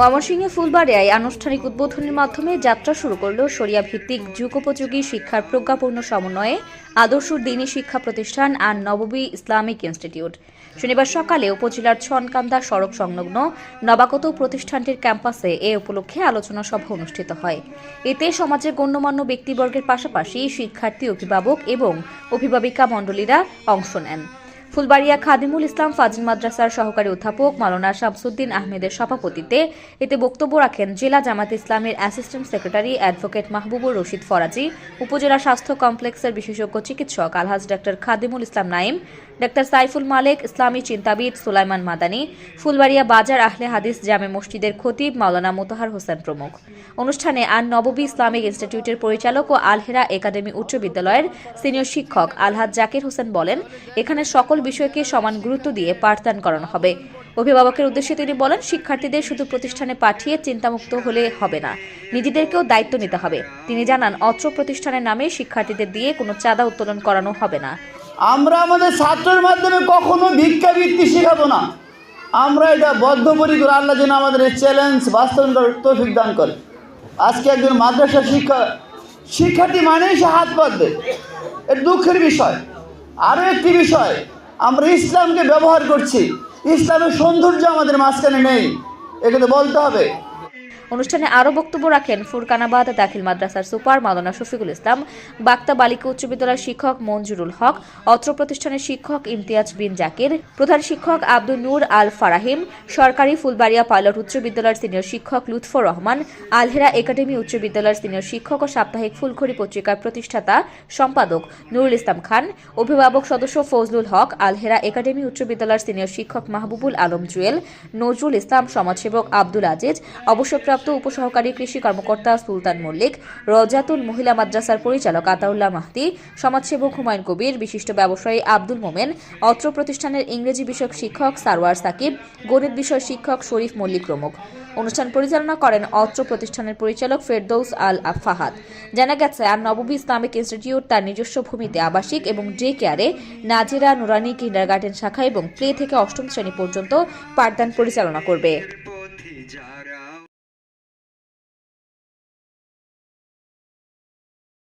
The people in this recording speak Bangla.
ময়মনসিংহে ফুলবাড়িয়ায় আনুষ্ঠানিক উদ্বোধনের মাধ্যমে যাত্রা শুরু করল সরিয়া ভিত্তিক যুগোপযোগী শিক্ষার প্রজ্ঞাপূর্ণ সমন্বয়ে আদর্শ দিনী শিক্ষা প্রতিষ্ঠান আর নববী ইসলামিক ইনস্টিটিউট। শনিবার সকালে উপজেলার ছনকান্দা সড়ক সংলগ্ন নবাগত প্রতিষ্ঠানটির ক্যাম্পাসে এ উপলক্ষে আলোচনা সভা অনুষ্ঠিত হয়। এতে সমাজের গণ্যমান্য ব্যক্তিবর্গের পাশাপাশি শিক্ষার্থী, অভিভাবক এবং অভিভাবিকা মণ্ডলীরা অংশ নেন। ফুলবাড়িয়া খাদিমুল ইসলাম ফাজিল মাদ্রাসার সহকারী অধ্যাপক মাওলানা শামসুদ্দিন আহমেদের সভাপতিত্বে এতে বক্তব্য রাখেন জেলা জামাত ইসলামের assistant secretary advocate Mahbubur Rashid Faraji, উপজেলা স্বাস্থ্য কমপ্লেক্সের বিশেষজ্ঞ চিকিৎসক আলহাজ ডাক্তার খাদিমুল ইসলাম নাইম ডাক্তার সাইফুল মালেক, ইসলামী চিন্তাবিদ সুলাইমান মাদানী, ফুলবাড়িয়া বাজার আহলে হাদিস জামে মসজিদের খতিব মাওলানা মোতাহার হোসেন প্রমুখ। অনুষ্ঠানে আর নববী ইসলামিক ইনস্টিটিউটের পরিচালক ও আলহেরা একাডেমি উচ্চ বিদ্যালয়ের সিনিয়র শিক্ষক আলহাজ জাকির হোসেন বলেন, এখানে সকল বিষয়কে সমান গুরুত্ব দিয়ে পাঠদান করানো হবে। অভিভাবকের উদ্দেশ্যে তিনি বলেন, শিক্ষার্থীদের শুধু প্রতিষ্ঠানে পাঠিয়ে চিন্তামুক্ত হলে হবে না, নিজেদেরকেও দায়িত্ব নিতে হবে। তিনি জানান, অত্র প্রতিষ্ঠানের নামে শিক্ষার্থীদের দিয়ে কোনো চাঁদা উত্তোলন করানো হবে না। আমরা আমাদের ছাত্রের মাধ্যমে কখনো ভিক্ষাবৃত্তি শেখাবো না। আমরা এটা বদ্ধপরিকর আল্লাহ যেন আমাদের এই চ্যালেঞ্জ বাস্তবায়ন করার তৌফিক দান করে। আজকে একজন মাদ্রাসা শিক্ষা, শিক্ষার্থী মানেই সে হাত পাতবে এটা দুঃখের বিষয়। আরও একটি বিষয় আমরা ইসলামকে ব্যবহার করছি। ইসলামের সৌন্দর্য আমাদের মাঝখানে নেই। এখানে বলতে হবে অনুষ্ঠানে আরও বক্তব্য রাখেন ফুরকানাবাদ দাখিল মাদ্রাসার সুপার মাওলানা শফিকুল ইসলাম, বাক্তা বালিকা উচ্চ বিদ্যালয়ের শিক্ষক মঞ্জুরুল হক, অত্র প্রতিষ্ঠানের শিক্ষক ইমতিয়াজ বিন জাকির, প্রধান শিক্ষক আব্দুল নূর আল ফারাহিম, সরকারি ফুলবাড়িয়া পাইলট উচ্চ বিদ্যালয়ের সিনিয়র শিক্ষক লুৎফর রহমান, আলহেরা একাডেমি উচ্চ বিদ্যালয়ের সিনিয়র শিক্ষক ও সাপ্তাহিক ফুলখড়ি পত্রিকার প্রতিষ্ঠাতা সম্পাদক নুরুল ইসলাম খান, অভিভাবক সদস্য ফজলুল হক, আলহেরা একাডেমি উচ্চ বিদ্যালয়ের সিনিয়র শিক্ষক মাহবুবুল আলম জুয়েল, নজরুল ইসলাম সমাজসেবক আব্দুল আজিজ, অবসরপ্রাপ্ত উপসহকারী কৃষি কর্মকর্তা সুলতান মল্লিক, রজাতুল মহিলা মাদ্রাসার পরিচালক আতাউল্লাহ মাহদি, সমাজসেবক হুমায়ুন কবির, বিশিষ্ট ব্যবসায়ী আব্দুল মোমেন, অত্র প্রতিষ্ঠানের ইংরেজি বিষয়ক শিক্ষক সারওয়ার সাকিব, গণিত বিষয় শিক্ষক শরীফ মল্লিক প্রমুখ। অনুষ্ঠান পরিচালনা করেন অত্র প্রতিষ্ঠানের পরিচালক ফেরদৌস আল ফাহাদ জানা গেছে, আর নববী ইসলামিক ইনস্টিটিউট তার নিজস্ব ভূমিতে আবাসিক এবং ডে কেয়ারে নাজিরা নুরানি কিন্ডারগার্টেন শাখা এবং প্লে থেকে অষ্টম শ্রেণি পর্যন্ত পাঠদান পরিচালনা করবে।